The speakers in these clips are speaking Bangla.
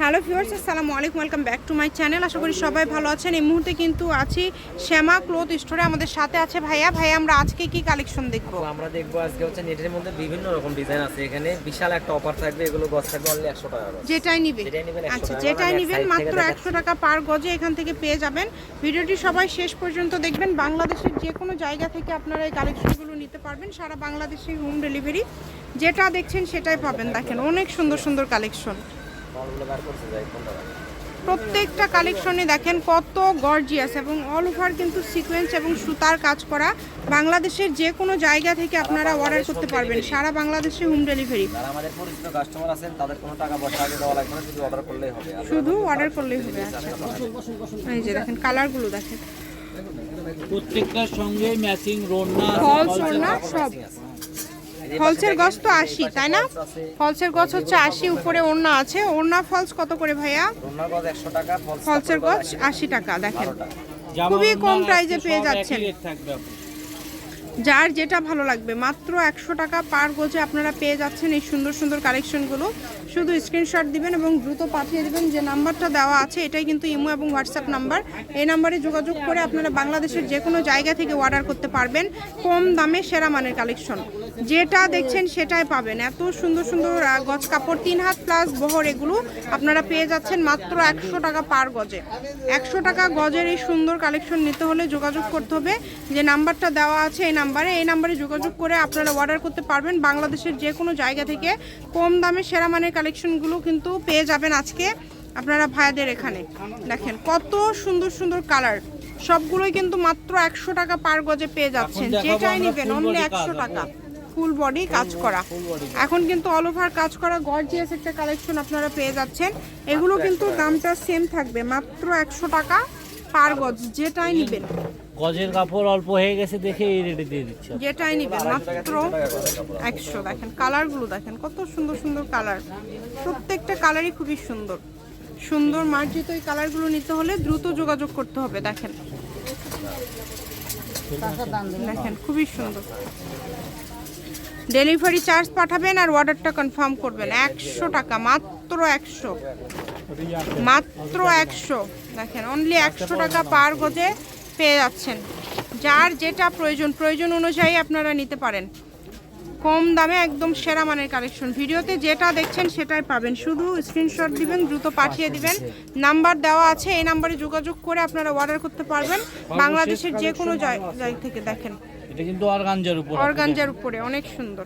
হ্যালো ভিউয়ার্স আসসালামু আলাইকুম welcome back to my channel. আশা করি সবাই ভালো আছেন। এই মুহূর্তে কিন্তু আছি শ্যামা ক্লোথ স্টোরে। আমাদের সাথে আছে ভাইয়া। ভাইয়া আমরা আজকে কি কালেকশন দেখব? আমরা দেখব আজকে হচ্ছে নেটের মধ্যে বিভিন্ন রকম ডিজাইন আছে। এখানে বিশাল একটা অফার থাকবে। এগুলো গছ থাকবে অনলি একশো টাকা যেটাই নিবেন 100 আচ্ছা যেটাই করে, নিবেন মাত্র থেকে একশো টাকা পার গজে এখান থেকে পেয়ে যাবেন। ভিডিওটি সবাই শেষ পর্যন্ত দেখবেন। বাংলাদেশের যে কোনো জায়গা থেকে আপনারা এই কালেকশনগুলো নিতে পারবেন। সারা বাংলাদেশে হোম ডেলিভারি যেটা দেখছেন সেটাই পাবেন। দেখেন অনেক সুন্দর সুন্দর কালেকশন? প্রত্যেকটা কালেকশনে দেখেন কত গর্জিয়াস এবং অল ওভার কিন্তু সিকোয়েন্স এবং সুতার কাজ করা বাংলাদেশের যে কোনো জায়গা থেকে আপনারা অর্ডার করতে পারবেন। সারা বাংলাদেশে হোম ডেলিভারি আমাদের পরিচিত কাস্টমার আছেন তাদের কোনো টাকা পয়সা আগে দেওয়া লাগবে না শুধু অর্ডার করলেই হবে। শুধু অর্ডার করলেই হবে আচ্ছা। এই যে দেখেন কালারগুলো দেখেন। প্রত্যেকটার সঙ্গে ম্যাচিং রোনা ফলস ওড়না সব। ফলসের গছ তো আশি তাই না? ফলসের গছ হচ্ছে আশি উপরে ওড়না আছে। ওড়না ফলস কত করে ভাইয়া? ফলসের গছ আশি টাকা দেখেন। খুবই কম প্রাইজে পেয়ে যাচ্ছেন। যার যেটা ভালো লাগবে মাত্র একশো টাকা পার গোজে আপনারা পেয়ে যাচ্ছেন এই সুন্দর সুন্দর কালেকশনগুলো। শুধু স্ক্রিনশট দিবেন এবং দ্রুত পাঠিয়ে দেবেন। যে নাম্বারটা দেওয়া আছে এটাই কিন্তু ইমো এবং হোয়াটসঅ্যাপ নাম্বার। এই নাম্বারে যোগাযোগ করে আপনারা বাংলাদেশের যে কোনো জায়গা থেকে অর্ডার করতে পারবেন। কম দামে সেরা মানের কালেকশন। যেটা দেখছেন সেটাই পাবেন। এত সুন্দর সুন্দর গজ কাপড় তিন হাত প্লাস বহর এগুলো আপনারা পেয়ে যাচ্ছেন মাত্র একশো টাকা পার গজে। একশো টাকা গজের এই সুন্দর কালেকশন নিতে হলে যোগাযোগ করতে হবে। যে নাম্বারটা দেওয়া আছে এই নাম্বারে এই নাম্বারে যোগাযোগ করে আপনারা অর্ডার করতে পারবেন। বাংলাদেশের যে কোনো জায়গা থেকে কম দামে সেরা মানের কালেকশনগুলো কিন্তু পেয়ে যাবেন আজকে আপনারা ভাইয়াদের এখানে। দেখেন কত সুন্দর সুন্দর কালার সবগুলোই কিন্তু মাত্র একশো টাকা পার গজে পেয়ে যাচ্ছেন। যেটাই নেবেন অনলি একশো টাকা। ফুল বডি কাজ করা। এখন কিন্তু অল ওভার কাজ করা গর্জিয়াস একটা কালেকশন আপনারা পেয়ে যাচ্ছেন। এগুলো কিন্তু দামটা সেম থাকবে মাত্র একশো টাকা পার গজ যেটাই নেবেন। গজের কাপড় অল্প হয়ে গেছে দেখে এই রেটে দিয়ে দিচ্ছে। যেটাই নেবেন মাত্র একশো। দেখেন কালারগুলো দেখেন কত সুন্দর সুন্দর কালার প্রত্যেকটা কালারই খুবই সুন্দর। সুন্দর মার্জিত এই কালারগুলো নিতে হলে দ্রুত যোগাযোগ করতে হবে দেখেন। দেখেন খুবই সুন্দর। ডেলিভারি চার্জ পাঠাবেন আর অর্ডারটা কনফার্ম করবেন। একশো টাকা, মাত্র একশো। মাত্র একশো। দেখেন অনলি একশো টাকা পার গজে পেয়ে যাচ্ছেন। যার যেটা প্রয়োজন প্রয়োজন অনুযায়ী আপনারা নিতে পারেন। কম দামে একদম সেরা মানের কালেকশন ভিডিওতে যেটা দেখছেন সেটাই পাবেন। শুধু স্ক্রিনশট দিবেন, দ্রুত পাঠিয়ে দিবেন। নাম্বার দেওয়া আছে, এই নাম্বারে যোগাযোগ করে আপনারা অর্ডার করতে পারবেন। বাংলাদেশের যে কোনো জায়- জায়গা থেকে দেখেন। এটা কিন্তু অর্গানজার উপর অর্গানজার উপরে অনেক সুন্দর।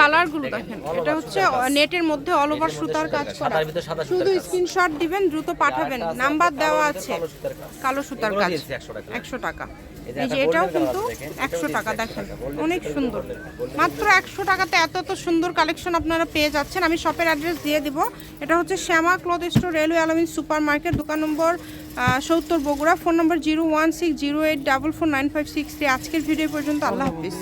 কালারগুলো দেখেন এটা হচ্ছে নেটের মধ্যে অল ওভার সুতার কাজ করা। সাদার ভিতরে সাদা শুধু স্ক্রিনশট দিবেন দ্রুত পাঠাবেন। নাম্বার দেওয়া আছে কালো সুতার কাজ। কালো সুতার এগুলো কাজ দিয়েছি 100 টাকা। একশো টাকা। এই যে এটাও কিন্তু একশো টাকা দেখেন অনেক সুন্দর। মাত্র একশো টাকাতে এত এত সুন্দর কালেকশন আপনারা পেয়ে যাচ্ছেন। আমি শপের অ্যাড্রেস দিয়ে দিব। এটা হচ্ছে Shyama cloth store railway Alamin super market দোকান নম্বর সত্তর Bogura, phone number zero one six zero eight double four nine five six three. আজকের ভিডিও পর্যন্ত, আল্লাহ হাফিজ।